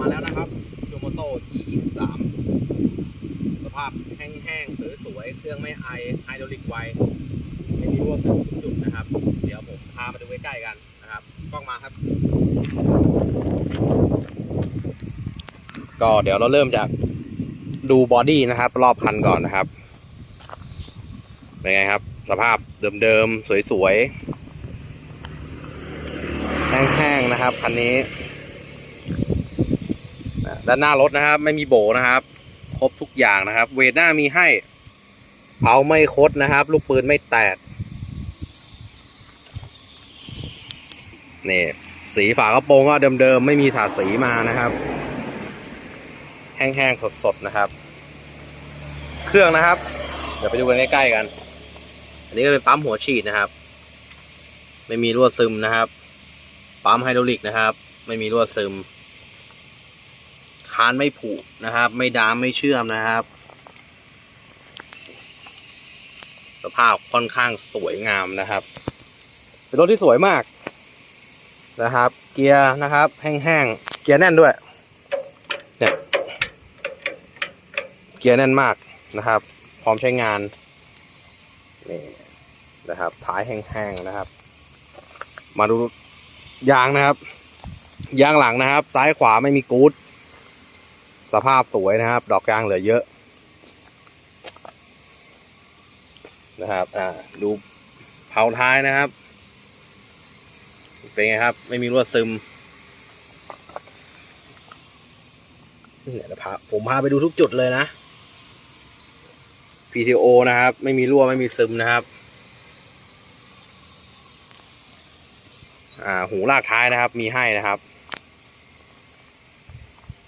มาแล้วนะครับโยโมโต้ G23 สภาพแห้งๆสวยๆเครื่องไม่ไอไฮดรอลิกไวไม่มีรั่วซึมทุกจุดนะครับ เดี๋ยวผมพามาดูใกล้ๆกันนะครับกล้องมาครับ ก็เดี๋ยวเราเริ่มจากดูบอดี้นะครับ รอบคันก่อนนะครับเป็นไงครับ สภาพเดิมๆ สวยๆ แห้งๆ นะครับ คันนี้ ด้านหน้ารถนะครับ ไม่มีโบนะครับ ครบทุกอย่างนะครับ เวทหน้ามีให้เผาไม่คดนะครับ ลูกปืนไม่แตกนี่สีฝากระโปรงก็เดิมๆไม่มีถาสีมานะครับ แห้งๆสดๆนะครับ เครื่องนะครับ เดี๋ยวไปดูกันใกล้ๆกัน อันนี้ก็เป็นปั๊มหัวฉีดนะครับ ไม่มีรั่วซึมนะครับ ปั๊มไฮดรอลิกนะครับ ไม่มีรั่วซึม คานไม่ผุนะครับ ไม่ดามไม่เชื่อมนะครับ สภาพค่อนข้างสวยงามนะครับ เป็นรถที่สวยมากนะครับ เกียร์นะครับ แห้งๆ เกียร์แน่นด้วยเนี่ยเกียร์แน่นมากนะครับ พร้อมใช้งานนี่นะครับท้ายแห้งๆนะครับ มาดูยางนะครับยางหลังนะครับ ซ้ายขวาไม่มีกู๊ด สภาพสวยนะครับ ดอกยางเหลือเยอะ นะครับ อ่า ดูเผาท้ายนะครับ เป็นไงครับ ไม่มีรั่วซึมเนี่ยเดี๋ยวพาผมพาไปดูทุกจุดเลยนะ PTO นะครับ ไม่มีรั่วไม่มีซึมนะครับ อ่า หูลากท้ายนะครับ มีให้นะครับ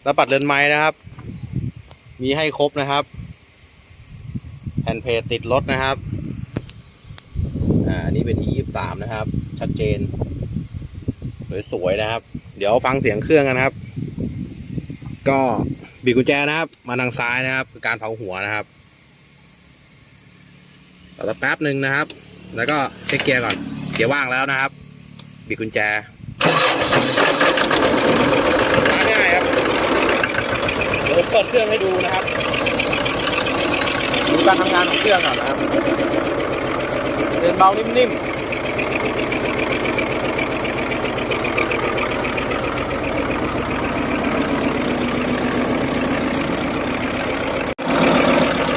แล้วปัดเรือนไม้นะครับ มีให้ครบนะครับ แผ่นเพจติดรถนะครับ อ่านนี้เป็น E23 นะครับ ชัดเจน สวยๆนะครับ เดี๋ยวฟังเสียงเครื่องกันะครับ ก็บีบกุญแจนะครับ มาทางซ้ายนะครับ คือการเผาหัวนะครับต่อสักแป๊บหนึ่งนะครับ แล้วก็เช็คเกียร์ก่อน เกียร์ว่างแล้วนะครับ บีบกุญแจง่ายครับ ดี๋ยวผมเปิดเครื่องให้ดูนะครับดูการทำงานของเครื่องก่อนนะครับเดินเบานิ่มๆ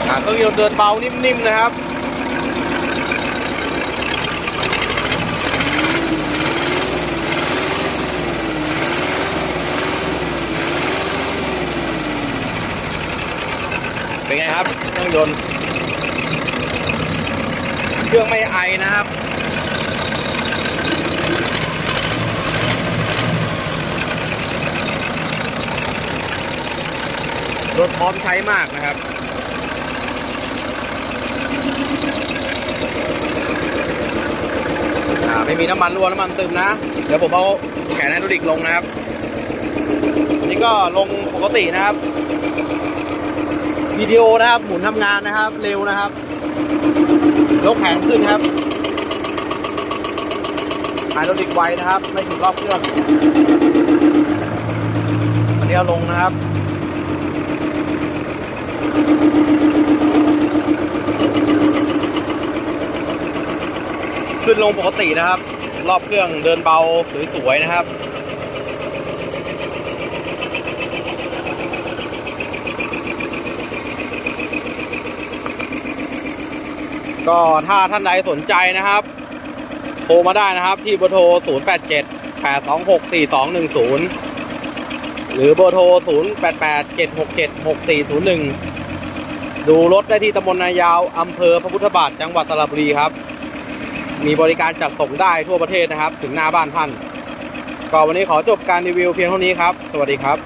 อ่าเครื่องยนต์เดินเบานิ่มๆนะครับ เป็นไงครับเครื่องยนต์เครื่องไม่ไอนะครับรถพร้อมใช้มากนะครับไม่มีน้ำมันรั่วน้ำมันตึมนะ เดี๋ยวผมเอาแขนไฮดรอลิกลงนะครับนนี้ก็ลงปกตินะครับ วิดีโอนะครับ หมุนทำงานนะครับ เร็วนะครับ ยกแขนขึ้นครับไฮดรอลิกไวนะครับ ไม่ถึงรอบเครื่องอันนี้ลงนะครับขึ้นลงปกตินะครับ รอบเครื่องเดินเบาสวยๆนะครับ ก็ถ้าท่านใดสนใจนะครับ โทรมาได้นะครับ ที่เบอร์โทร 0 8 7 8 2 6 4 2 1 0 หรือเบอร์โทร 0 8 8 7 6 7 6 4 0 1 ดูรถได้ที่ตำบลนายาวอำเภอพระพุทธบาทจังหวัดสระบุรีครับ มีบริการจัดส่งได้ทั่วประเทศนะครับ ถึงหน้าบ้านท่าน ก็วันนี้ขอจบการรีวิวเพียงเท่านี้ครับ สวัสดีครับ